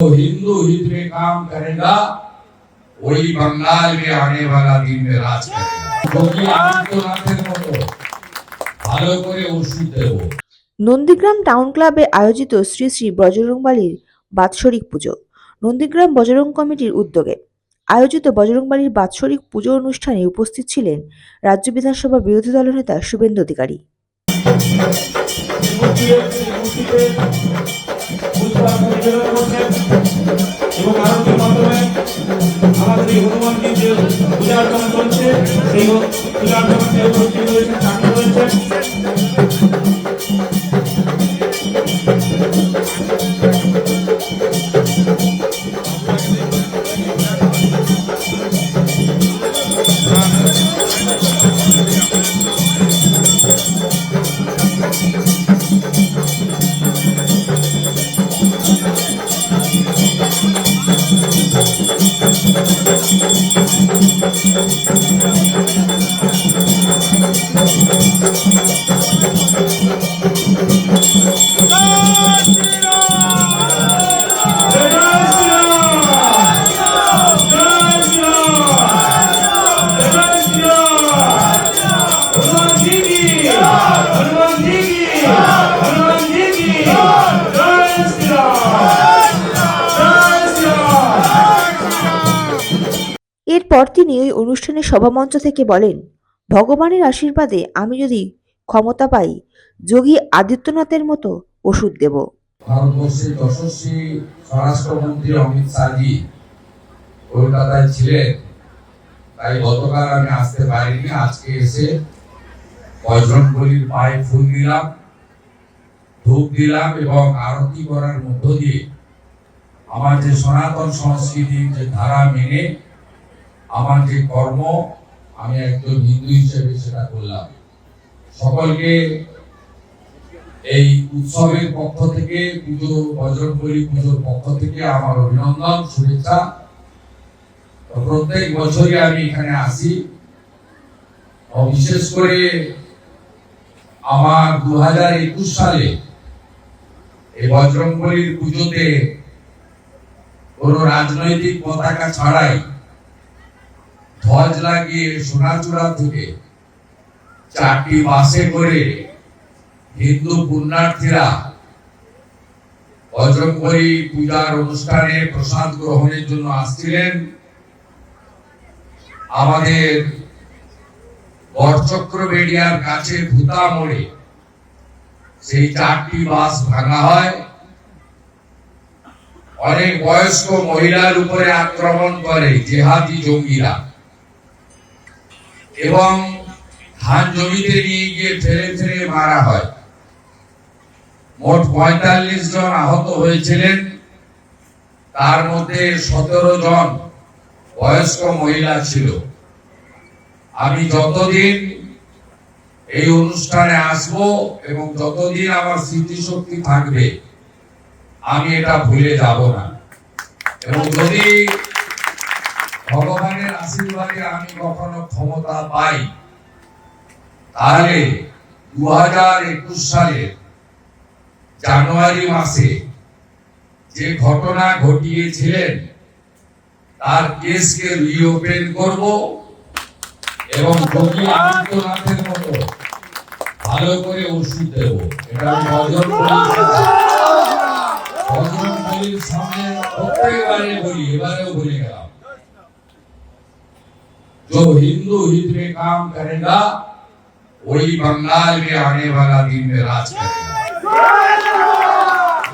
जो हिंदू हित में काम करेगा वही बंगाल में आने वाला दिन में राज करेगा যোগী আদিত্যনাথের মতো ভালো করে ওষুধ দেবো নন্দীগ্রাম টাউন ক্লাবে আয়োজিত শ্রী শ্রী বজরংবালির বাৎসরিক পুজো নন্দীগ্রাম বজরং কমিটির উদ্যোগে আয়োজিত বজরংবালির বাৎসরিক পুজো অনুষ্ঠানে উপস্থিত ছিলেন রাজ্য বিধানসভা বিরোধী দলনেতা শুভেন্দু অধিকারী মূর্তি মূর্তিতে পুষ্পার্ঘ্য নিবেদন করছেন এবং আরতির মাধ্যমে আমাদের এই হনুমানজির যে পূজা অর্চনা চলছে, সেই Let's go! তিনি ওই অনুষ্ঠানের সভামঞ্চ থেকে বলেন, ভগবানের আশীর্বাদে আমি যদি ক্ষমতা পাই, যোগী আদিত্যনাথের মতো ওষুধ দেব। ভারতবর্ষের যশস্বী স্বরাষ্ট্রমন্ত্রী অমিত শাহজি কলকাতায় ছিলেন। তাই গতকাল আমি আসতে পারিনি, আজকে এসে পায়ে ফুল দিলাম, ধূপ দিলাম এবং আরতি করার মধ্য দিয়ে আমার যে সনাতন সংস্কৃতির যে ধারা মেনে আমার যে কর্ম, আমি একজন হিন্দু হিসেবে সেটা করলাম। সকলকে এই উৎসবের পক্ষ থেকে, পুজো বজরংবলী পুজোর পক্ষ থেকে আমার অভিনন্দন, শুভেচ্ছা। প্রত্যেক বছরই আমি এখানে আসি। বিশেষ করে আমার দু হাজার একুশ সালে এই বজরংবলীর পুজোতে কোন রাজনৈতিক পতাকা ছাড়াই ধ্বজ লাগিয়ে সোনাচূড়া থেকে চারটি বাসে করে হিন্দু পুণ্যার্থীরা বজরংবলী পূজার অনুষ্ঠানে প্রসাদ গ্রহণের জন্য আসছিলেন। আমাদের বরচক্র বেড়িয়ার কাছে ভূতা মোড়ে সেই চারটি বাস ভাঙা হয়। অনেক বয়স্ক মহিলার উপরে আক্রমণ করে জেহাদি জঙ্গিরা। এবং ধান জমিতে নিয়ে গিয়ে ফেলে ফেলে মারা হয়। মোট পঁয়তাল্লিশ জন আহত হয়েছিলেন। তার মধ্যে সতেরো জন বয়স্ক মহিলা ছিল। আমি যতদিন এই অনুষ্ঠানে আসব এবং যতদিন আমার স্মৃতিশক্তি থাকবে, আমি এটা ভুলে যাব না। এবং যদি ভগবানের আশীর্বাদে আমি কখনো ক্ষমতা পাই। তাহলে দু হাজার একুশ সালের জানুয়ারি মাসে যে ঘটনা ঘটিয়েছিলেন, তার কেসকে রিওপেন করব এবং যোগী আদিত্যনাথের মতো ভালো করে ওষুধ দেব। এটা আমি সামনে প্রত্যেকবারে বলি, এবারেও বলে গেলাম। जो हिंदू हित में काम करेगा, वही बंगाल में आने वाला दिन में राज करेगा।